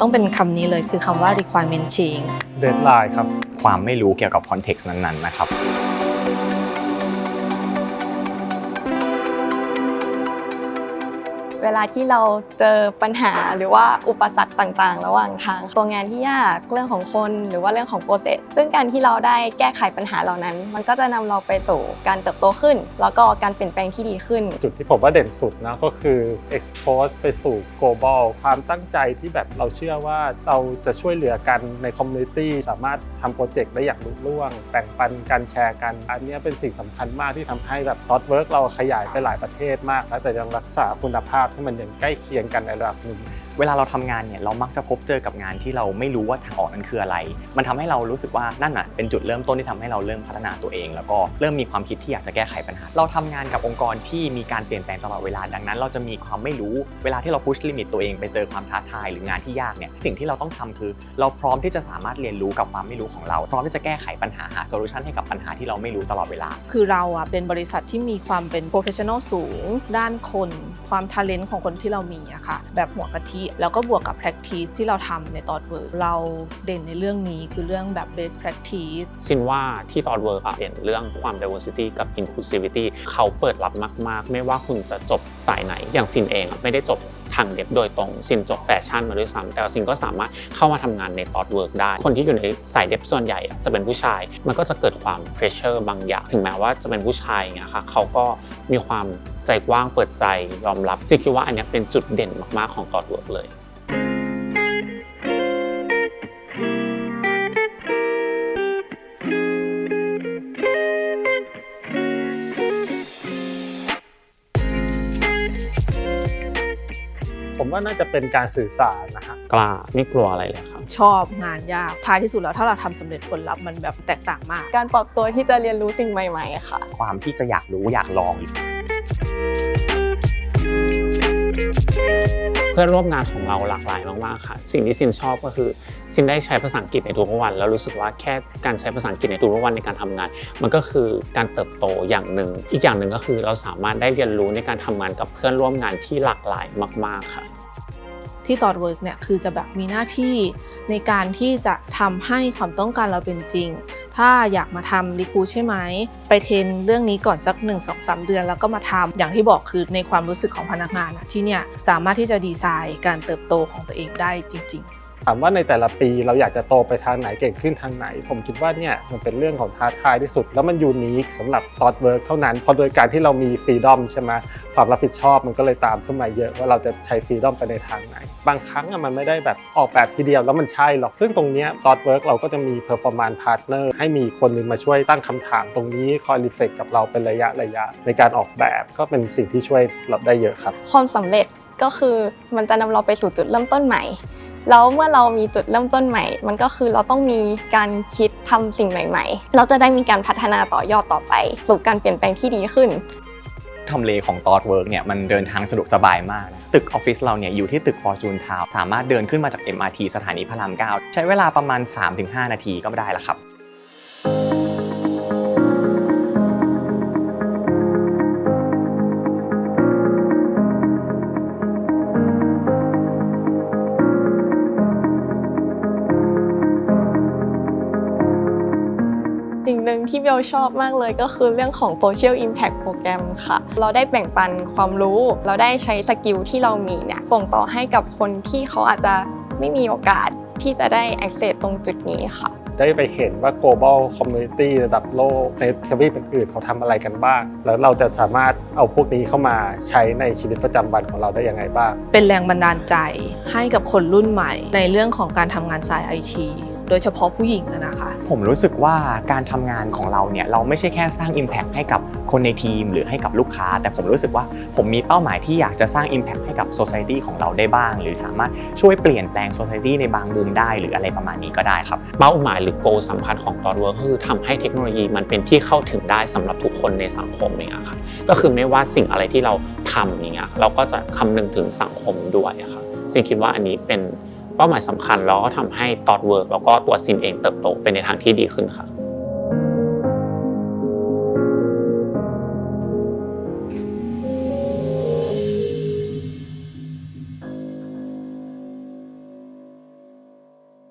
ต้องเป็นคำนี้เลยคือคำว่า requirement change deadline ครับ ความไม่รู้เกี่ยวกับคอนเท็กซ์นั้นๆนะครับ เวลาที่เราเจอปัญหาหรือว่าอุปสรรคต่างๆ ระหว่างทาง ตัวงานที่ยากเรื่องของคนหรือว่าเรื่องของโปรเซสซึ่งการที่เราได้แก้ไขปัญหาเหล่านั้น มันก็จะนำเราไปสู่การเติบโตขึ้น แล้วก็การเปลี่ยนแปลงที่ดีขึ้น จุดที่ผมว่าเด่นสุดนะก็คือ expose ไปสู่ global ความตั้งใจที่แบบเราเชื่อว่าเราจะช่วยเหลือกันใน community สามารถทำโปรเจกต์ได้อย่างลุล่วงแบ่งปันกันแชร์กัน อันนี้เป็นสิ่งสำคัญมากที่ทำให้แบบ t o t work เราขยายไปหลายประเทศมากแล้วแต่ยังรักษาคุณภาพให้มันยังใกล้เคียงกันในระดับหนึ่ง เวลาเราทำงานเนี่ยเรามักจะพบเจอกับงานที่เราไม่รู้ว่าทางออกนั้นคืออะไร มันทำให้เรารู้สึกว่านั่นน่ะเป็นจุดเริ่มต้นที่ทำให้เราเริ่มพัฒนาตัวเอง แล้วก็เริ่มมีความคิดที่อยากจะแก้ไขปัญหา เราทำงานกับองค์กรที่มีการเปลี่ยนแปลงตลอดเวลาดังนั้น เราจะมีความไม่รู้เวลาที่เราพุชลิมิตตัวเองไปเจอความท้าทายหรืองานที่ยากเนี่ยสิ่งที่เราต้องทำคือ เราพร้อมที่จะสามารถเรียนรู้กับความไม่รู้ของเรา พร้อมที่จะแก้ไขปัญหาหาโซลูชันให้กับปัญหาที่เราไม่รู้ตลอดเวลา คือเราอะเป็นบริษัทที่มีความเป็น professional สูง ด้านคน ความ talent ของคนที่เรามีอะค่ะแบบหัวกะทิแล้วก็บวกกับ practice ที่เราทำในตอดเวิร์เราเด่นในเรื่องนี้คือเรื่องแบบ best practice ซินว่าที่ตอนเวิร์กอะเห็นเรื่องความ diversity กับ inclusivity เขาเปิดรับมาก ๆ ไม่ว่าคุณจะจบสายไหน อย่างซินเองอะไม่ได้จบทางเด็บโดยตรงซินจบแฟชั่นมาด้วยซ้ำแต่ว่าซินก็สามารถเข้ามาทำงานในตอดเวิร์กได้ คนที่อยู่ในสายเด็บส่วนใหญ่จะเป็นผู้ชาย มันก็จะเกิดความเฟรชเชอร์บางอย่าง ถึงแม้ว่าจะเป็นผู้ชายอย่างเงี้ยค่ะเขาก็มีความ ใจกว้างเปิดใจยอมรับซิคิดว่าอันนี้เป็นจุดเด่นมากๆของกอดเวิร์กเลย ผมว่าน่าจะเป็นการสื่อสารนะฮะกล้าไม่กลัวอะไรเลยครับ ชอบงานยากท้ายที่สุดแล้วถ้าเราทำสำเร็จผลลัพธ์มันแบบแตกต่างมาก การปรับตัวที่จะเรียนรู้สิ่งใหม่ ๆ ค่ะ ความที่จะอยากรู้อยากลองเพื่อนร่วมงานของเราหลากหลายมากๆค่ะ สิ่งที่ซินชอบก็คือซินได้ใช้ภาษาอังกฤษในทุกวัน แล้วรู้สึกว่าแค่การใช้ภาษาอังกฤษในทุกวันในการทำงาน มันก็คือการเติบโตอย่างหนึ่ง อีกอย่างหนึ่งก็คือเราสามารถได้เรียนรู้ในการทำงานกับเพื่อนร่วมงานที่หลากหลายมาก ๆค่ะที่ตอดเวิร์กเนี่ยคือจะแบบมีหน้าที่ในการที่จะทำให้ความต้องการเราเป็นจริง ถ้าอยากมาทำรีคูใช่ไหม ไปเทรนเรื่องนี้ก่อนสัก 1 2 3 เดือน แล้วก็มาทำอย่างที่บอกคือในความรู้สึกของพนักงานที่เนี่ยสามารถที่จะดีไซน์การเติบโตของตัวเองได้จริง ๆ ถามว่าในแต่ละปีเราอยากจะโตไปทางไหนเก่งขึ้นทางไหน ผมคิดว่าเนี่ยมันเป็นเรื่องของท้าทายที่สุด แล้วมันยูนิคสำหรับตอดเวิร์กเท่านั้นเพราะโดยการที่เรามีฟรีดอมใช่ไหมความรับผิดชอบมันก็เลยตามขึ้นมาเยอะว่าเราจะใช้ฟรีดอมไปในทางไหน บางครั้งมันไม่ได้แบบออกแบบทีเดียวแล้วมันใช่หรอก ซึ่งตรงนี้ตอดเวิร์กเราก็จะมีเพอร์ฟอร์มานซ์พาร์ทเนอร์ให้มีคนหนึงมาช่วยตั้งคำถามตรงนี้คอยรีเฟกกับเราเป็นระยะระยะ ในการออกแบบก็เป็นสิ่งที่ช่วยเราได้เยอะครับ ความสำเร็จก็คือมันจะนำเราไปสู่จุดเริ่มต้นใหม่ แล้วเมื่อเรามีจุดเริ่มต้นใหม่ มันก็คือเราต้องมีการคิดทำสิ่งใหม่ ๆ เราจะได้มีการพัฒนาต่อยอดต่อไป สู่การเปลี่ยนแปลงที่ดีขึ้นทำเลของตอดเวิร์กเนี่ยมันเดินทางสะดวกสบายมากนะตึกออฟฟิศเราเนี่ยอยู่ที่ตึกฟอร์จูนทาวสามารถเดินขึ้นมาจาก MRT สถานีพระราม 9 ใช้เวลาประมาณ 3-5 นาทีก็ได้ละครับ สิ่งหนึ่งที่เบลชอบมากเลยก็คือเรื่องของ Social Impact Program ค่ะ เราได้แบ่งปันความรู้ เราได้ใช้สกิลที่เรามีเนี่ยส่งต่อให้กับคนที่เขาอาจจะไม่มีโอกาสที่จะได้ access ตรงจุดนี้ค่ะ ได้ไปเห็นว่า global community ระดับโลกในทวีปอื่นๆเขาทำอะไรกันบ้าง แล้วเราจะสามารถเอาพวกนี้เข้ามาใช้ในชีวิตประจำวันของเราได้ยังไงบ้าง เป็นแรงบันดาลใจให้กับคนรุ่นใหม่ในเรื่องของการทำงานสายไอที โดยเฉพาะผู้หญิงอะนะคะ ผมรู้สึกว่าการทำงานของเราเนี่ยเราไม่ใช่แค่สร้าง Impact ให้กับคนในทีมหรือให้กับลูกค้า แต่ผมรู้สึกว่าผมมีเป้าหมายที่อยากจะสร้าง Impact ให้กับ Society ของเราได้บ้าง หรือสามารถช่วยเปลี่ยนแปลง Society ในบางมุมได้หรืออะไรประมาณนี้ก็ได้ครับ เป้าหมายหรือโกสำคัญของตอนเวิร์ก็คือทำให้เทคโนโลยีมันเป็นที่เข้าถึงได้สำหรับทุกคนในสังคมอย่างเงี้ยค่ะก็คือไม่ว่าสิ่งอะไรที่เราทำอย่างเงี้ยเราก็จะคำนึงถึงสังคมด้วยอะค่ะซึ่งคิดว่าอันนี้เป็น เป้าหมายสำคัญแล้วก็ทำให้ตอดเวิร์กแล้วก็ตัวซินเองเติบโตไปในทางที่ดีขึ้นค่ะ